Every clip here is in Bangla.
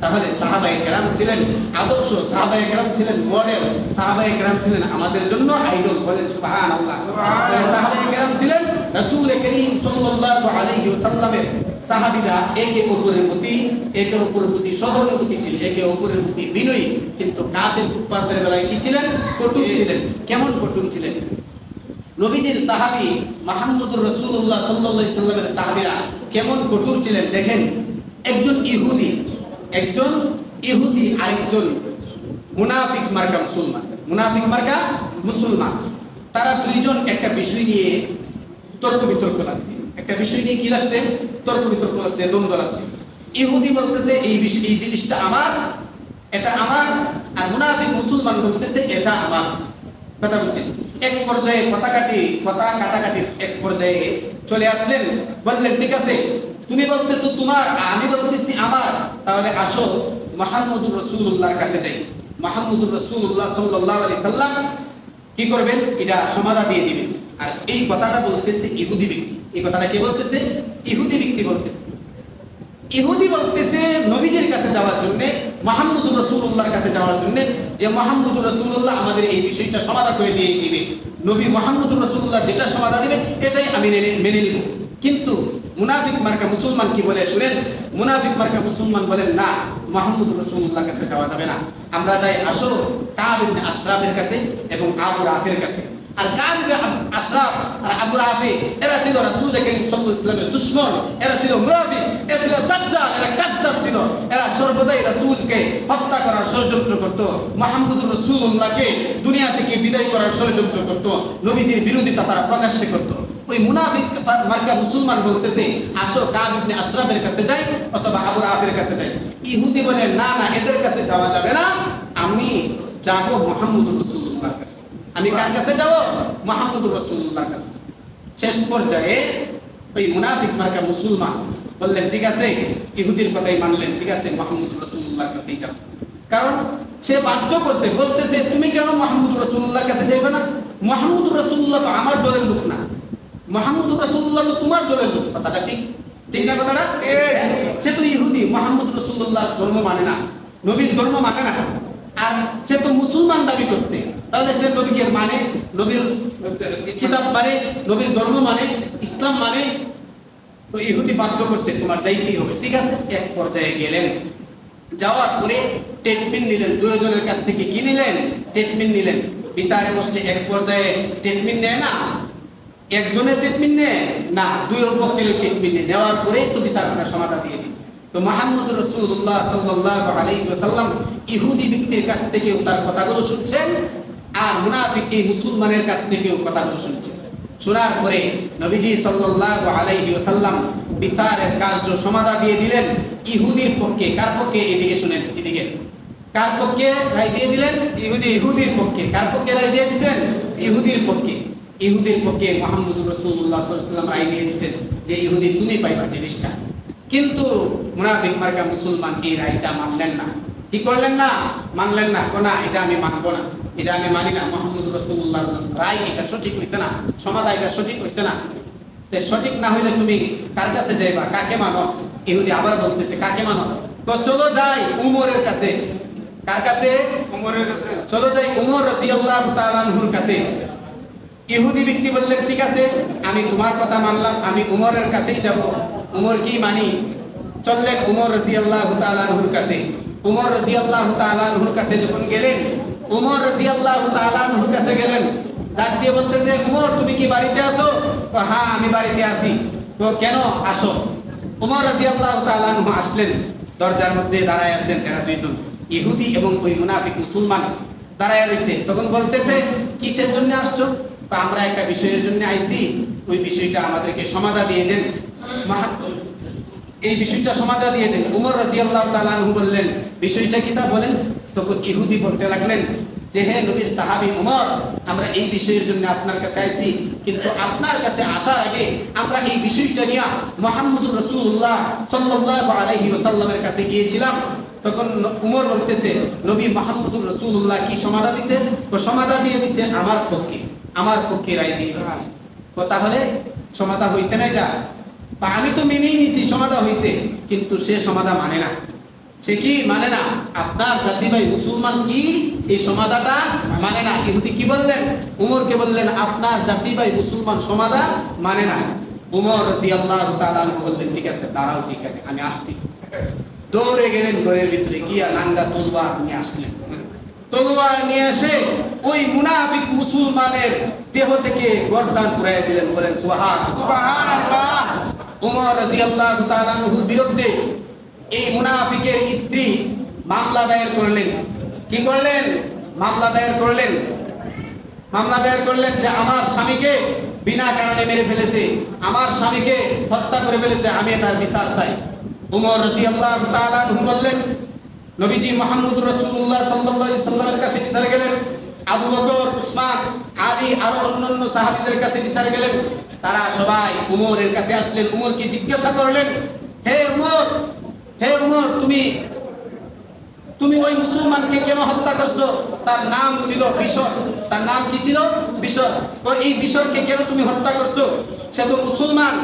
তাহলে সাহাবায়ে কেরাম ছিলেন আদর্শ সাহাবায়ে কেরাম ছিলেন মডেল সাহাবায়ে কেরাম ছিলেন আমাদের জন্য আইডল বলেন। সাহাবায়ে কেরাম ছিলেন রাসূল করিম সাল্লাল্লাহু আলাইহি ওয়াসাল্লামের সাহাবীরা একে অপরের প্রতি একে অপরের প্রতি একে অপরের প্রতি বিনয়ী। কিন্তু কাফের কুফারদের বেলায় কি ছিলেন? কটুক ছিলেন। কেমন কটুক ছিলেন? নবীজির সাহাবী মাহমুদুর রসুল্লাহ আলাইহি সাল্লামের সাহাবীরা কেমন কঠোর ছিলেন? দেখেন একজন ইহুদি একজন ইহুদি, আরেকজন মুনাফিক মার্কা মুসলমান। মুনাফিক মার্কা মুসলমান। তারা দুইজন একটা বিষয় নিয়ে তর্ক বিতর্ক লাগছে। একটা বিষয় নিয়ে কি লাগছে? তর্ক বিতর্ক লাগছে, দ্বন্দ্ব লাগছে। ইহুদি বলতেছে, এই বিষয় এই জিনিসটা আমার, এটা আমার। আর মুনাফিক মুসলমান বলতেছে, এটা আমার। কথা বলছেন। এক পর্যায়ে কথা কাটি, কথা কাটাকাটি এক পর্যায়ে চলে আসলেন। বললেন, ঠিক আছে তুমি বলতেছো তোমার, আমি বলতেছি আমার। তাহলে আসো মোহাম্মদুর রসুল্লাহর কাছে যাই। মোহাম্মদুর রসুল্লাহ সাল্লাহ আলি সাল্লাম কি করবেন? এটা সমাধা দিয়ে দিবেন। আর এই কথাটা বলতেছে ইহুদি ব্যক্তি। এই কথাটা কে বলতেছে? ইহুদি ব্যক্তি বলতেছে। ইহুদি বলতেছে নবীজির কাছে যাওয়ার জন্য, মোহাম্মদুর রসুল্লাহর কাছে যাওয়ার জন্য যে মোহাম্মদুর রসুল্লাহ আমাদের এই বিষয়টা সমাধা করে দিয়ে দিবে। নবী মোহাম্মদুর রসুল্লাহ যেটা সমাধা দিবে এটাই আমি মেনে নিব। কিন্তু মুনাফিক মার্কা মুসলমান কি বলে শুনেন? মুনাফিক মার্কা মুসলমান বলেন, না, মোহাম্মদুর রসুল্লাহর কাছে যাওয়া যাবে না। আমরা যাই আসো কাব ইবনে আশরাফের কাছে এবং আবু রাফের কাছে। আর কাব ইবনে আব- আশরাফ আর আবু রাফি, এরা ছিল রাসূল দুশমন, এরা ছিল এরা ছিল এরা কাযযাব ছিল। এরা সর্বদাই রাসূলকে হত্যা করার ষড়যন্ত্র করত, মুহাম্মদুর রাসূলুল্লাহকে দুনিয়া থেকে বিদায় করার ষড়যন্ত্র করত, নবীজির বিরোধিতা তারা প্রকাশ্যে করত। ওই মুনাফিক মার্কা মুসলমান বলতেছে, আসো কাব ইবনে আশরাফের কাছে যাই অথবা আবু রাফের কাছে যাই। ইহুদি বলে, না না, এদের কাছে যাওয়া যাবে না। আমি যাব মুহাম্মদুর রাসূলুল্লাহর কাছে। আমি কার কাছে যাব? মোহাম্মদুর রসুল্লাহর কাছে। শেষ পর্যায়ে ওই মুনাফিক মার্কা মুসলমান বললেন, ঠিক আছে, ইহুদির কথাই মানলেন, ঠিক আছে মোহাম্মদ রসুল্লাহর কাছেই যাব। কারণ সে বাধ্য করছে, বলতেছে, তুমি কেন মোহাম্মদ রসুল্লাহর কাছে যাইবে না? মোহাম্মদ রসুল্লাহ তো আমার দলের লোক না। মোহাম্মদ রসুল্লাহ তো তোমার দলের লোক। কথাটা ঠিক ঠিক না কথাটা? সে তো ইহুদি মোহাম্মদ রসুল্লাহ ধর্ম মানে না। নবীর ধর্ম মানে না। আর সে তো মুসলমান দাবি করছে। তাহলে সে নবীকে মানে? নবীর কিতাব মানে? নবীর ধর্ম মানে? ইসলাম মানে? তো ইহুদি বাধ্য করছে তোমার যাইতেই হবে। ঠিক আছে? এক পর্যায়ে গেলেন। যাওয়ার পরে ট্রিটমেন্ট নিলেন। দুজনের কাছ থেকে কি নিলেন? ট্রিটমেন্ট নিলেন। বিচারে বসলে এক পর্যায়ে ট্রিটমেন্ট নেয় না? একজনের ট্রিটমেন্ট নেয়? না, দুই পক্ষের ট্রিটমেন্ট নেয়। নেওয়ার পরেই তো বিচার করার সমাধান দিয়ে দিন তো মোহাম্মদ রসুল্লাহ সাল্লাহ ওয়াসাল্লাম ইহুদি ব্যক্তির কাছ থেকেও তার কথাগুলো শুনছেন আর মুনাফিক এই মুসলমানের কাছ থেকেও কথাগুলো শুনছেন। শোনার পরে নবীজি সাল্লাল্লাহু আলাইহি ওয়াসাল্লাম বিচারের কার্য সমাধা দিয়ে দিলেন। ইহুদির পক্ষে কার পক্ষে? এদিকে শুনেন, এদিকে। কার পক্ষে? রায় দিয়ে দিলেন। ইহুদি, ইহুদির পক্ষে। কার পক্ষে রায় দিয়ে দিলেন ইহুদির পক্ষে। ইহুদির পক্ষে মোহাম্মদুর রাসূলুল্লাহ সাল্লাল্লাহু আলাইহি রায় দিয়ে দিয়েছেন যে ইহুদি তুমি পাইবা জিনিসটা। কিন্তু মুনাফিক মার্কা মুসলমান এই রায়টা মানলেন না। কি করলেন না? মানলেন না। না এটা আমি মানবো না। এটা আমি মানি না। মোহাম্মদ রসুল্লাহ রায় এটা সঠিক হইছে না। সমাধান এটা সঠিক হইছে না। তে সঠিক না হইলে তুমি কার কাছে যাইবা? কাকে মানো? ইহুদি আবার বলতেছে কাকে মানো? তো চলো যাই উমরের কাছে। কার কাছে? উমরের কাছে। চলো যাই উমর রাদিয়াল্লাহু তাআলা কাছে। ইহুদি ব্যক্তি বললেন ঠিক আছে, আমি তোমার কথা মানলাম, আমি উমরের কাছেই যাব। উমর কি মানি? চললেন উমর রাদিয়াল্লাহু তাআলা আনহুর কাছে। উমর রাদিয়াল্লাহু তাআলা আনহুর কাছে যখন গেলেন, উমর রাদিয়াল্লাহু তাআলা আনহুর কাছে গেলেন। ডাক দিয়ে বলতেছে, উমর, তুমি কি বাড়িতে তো হ্যাঁ আমি বাড়িতে আছি। তো কেন আসো? উমর রাদিয়াল্লাহু তাআলা আনহু আসলেন। দরজার মধ্যে দাঁড়ায় আছেন তারা দুইজন, ইহুদি এবং ওই মুনাফিক মুসলমান। দাঁড়ায় রয়েছে। তখন বলতেছে, কিসের জন্য আসছো? আমরা একটা বিষয়ের জন্য আইছি, ওই বিষয়টা আমাদেরকে সমাধা দিয়ে দেন। এই বিষয়টা সমাধা দিয়ে দেন। উমর রাজিয়াল্লাহ তালানহু বললেন, বিষয়টা কি তা বলেন? তখন ইহুদি বলতে লাগলেন যে, হে নবীর সাহাবী উমর, আমরা এই বিষয়ের জন্য আপনার কাছে আইছি, কিন্তু আপনার কাছে আসার আগে আমরা এই বিষয়টা নিয়ে মোহাম্মদুর রসুল্লাহ সাল্লাল্লাহু আলাইহি ওয়াসাল্লামের কাছে গিয়েছিলাম। তখন উমর বলতেছে, নবী মাহমুদুর রসুল্লাহ কি সমাধা দিছে? তো সমাধা দিয়ে দিছে আমার পক্ষে। আমার পক্ষে রায় দিয়ে তাহলে সমাধা হইছে না এটা? বা আমি তো মেনেই নিছি, সমাধা হইছে, কিন্তু সে সমাধা মানে না। সে কি মানে না? আপনার জাতি ভাই মুসলমান কি? এই সমাধাটা মানে না। ইহুদি কি বললেন? উমরকে বললেন, আপনার জাতি ভাই মুসলমান সমাধা মানে না। উমর তাআলা বললেন, ঠিক আছে, দাঁড়াও, ঠিক আছে, আমি আসতেছি দৌড়ে গেলেন ঘরের ভিতরে, গিয়া নাঙ্গা তলোয়ার নিয়ে আসলেন। তলোয়ার নিয়ে এসে ওই মুনাফিক মুসলমানের দেহ থেকে গর্দান পুরাই দিলেন বলেন সুবহানাল্লাহ। উমর রাদিয়াল্লাহু তাআলা আনহুর বিরুদ্ধে এই মুনাফিকের স্ত্রী মামলা দায়ের করলেন। কি করলেন? মামলা দায়ের করলেন। মামলা দায়ের করলেন যে আমার স্বামীকে বিনা কারণে মেরে ফেলেছে আমার স্বামীকে হত্যা করে ফেলেছে আমি এটার বিচার চাই। উমর রাদিয়াল্লাহু তাআলা বললেন নবীজি মুহাম্মদ রাসূলুল্লাহ সাল্লাল্লাহু আলাইহি সাল্লামের কাছে বিচার গেলেন আবু বকর, উসমান, আলী আরও অন্যান্য সাহাবীদের কাছে বিচার গেলেন। তারা সবাই উমরের কাছে আসলেন। উমরকে জিজ্ঞাসা করলেন, হে উমর হে উমর, তুমি তুমি ওই মুসলমানকে কেন হত্যা করছ? তার নাম ছিল বিশর। তার নাম কি ছিল? বিশর। তো এই বিশরকে কেন তুমি হত্যা করছ? সে তো মুসলমান।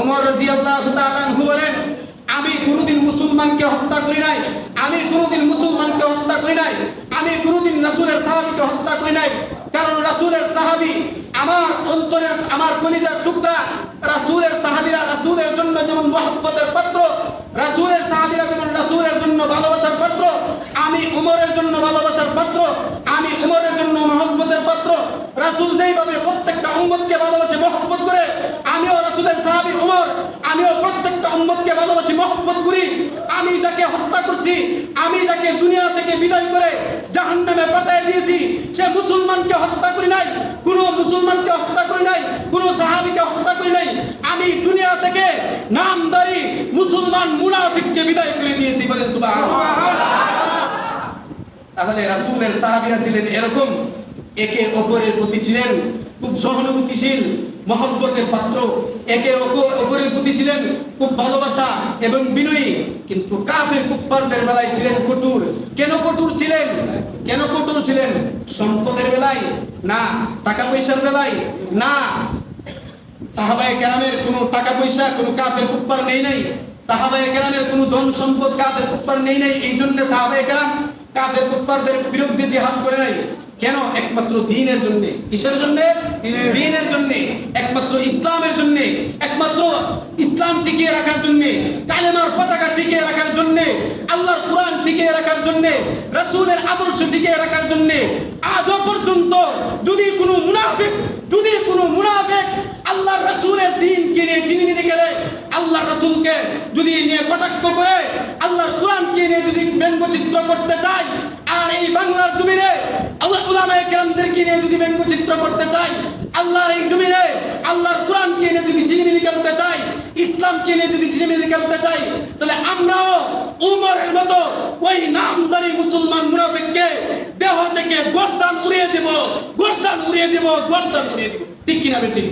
ওমর রাদিয়াল্লাহু তাআলা বলেন আমি কোনোদিন মুসলমানকে হত্যা করি নাই। আমি কোনোদিন মুসলমানকে হত্যা করি নাই। আমি কোনোদিন রাসূলের সাহাবীকে হত্যা করি নাই। কারণ রাসূলের সাহাবী আমার অন্তরের, আমার কলিজার টুকরা। রাসূলের সাহাবীরা রাসূলের জন্য যেমন মহব্বতের পাত্র, রাসূলের সাহাবীরা যেমন রাসূলের জন্য ভালোবাসার পাত্র, আমি উমরের জন্য ভালোবাসার পাত্র, আমি উমরের জন্য মহব্বতের পাত্র। রাসূল যেইভাবে প্রত্যেকটা উম্মতকে ভালোবাসে মহব্বত করে, আমিও রাসূলের সাহাবী উমর, আমিও উম্মতকে ভালোবাসি, মহব্বত করি। আমি যাকে হত্যা করছি, আমি যাকে দুনিয়া থেকে বিদায় করে জাহান্নামে পাঠিয়ে দিয়েছি, সে মুসলমানকে হত্যা করি নাই, কোনো মুসলমানকে হত্যা করি নাই, কোনো সাহাবীকে হত্যা করি নাই। আমি দুনিয়া থেকে নামদারি মুসলমান মুনাফিককে বিদায় করে দিয়েছি সুবহানাল্লাহ। তাহলে রাসূলের সাহাবীরা ছিলেন এরকম, একে অপরের প্রতি ছিলেন খুব সহানুভূতিশীল মহব্বতের পাত্র। একে অপ- অপরের প্রতি ছিলেন খুব ভালোবাসা এবং বিনয়ী। কিন্তু কাফের, কুফফারদের বেলায় ছিলেন কঠোর। কেন কঠোর ছিলেন? কেন কঠোর ছিলেন? সম্পদের বেলায়? না টাকা পয়সার বেলায়? না। সাহাবায়ে কেরামের কোনো টাকা পয়সা কোনো কাফের, কুফফার নেই নাই। সাহাবায়ে কেরামের কোনো ধন সম্পদ কাফের, কুফফার নেই নাই। এই জন্য সাহাবায়ে কেরাম কাফের, কুফফারদের বিরুদ্ধে জিহাদ করে নাই। কেন একমাত্র দ্বীনের জন্য? কিসের জন্য। দ্বীনের জন্য। একমাত্র ইসলামের জন্য। একমাত্র ইসলাম টিকিয়ে রাখার জন্য। কালেমার পতাকা টিকিয়ে রাখার জন্য। আল্লাহর কোরআন টিকিয়ে রাখার জন্য। রাসূলের আদর্শ টিকিয়ে রাখার জন্য। আজও পর্যন্ত যদি কোনো মুনাফিক যদি কোনো মুনাফিক আল্লাহর রাসূলের দ্বীনকে নিয়ে চিনি গেলে আল্লাহর রাসূলকে যদি নিয়ে কটাক্ষ করে ইসলামকে নিয়ে যদি ঝিমিয়ে খেলতে চাই, তাহলে আমরাও উমরের মতো ওই নামদারি মুসলমান মুনাফিককে দেহ থেকে গর্দান উড়িয়ে দেব, গর্দান উড়িয়ে দেব, গর্দান উড়িয়ে দেব। ঠিক কিনা ঠিক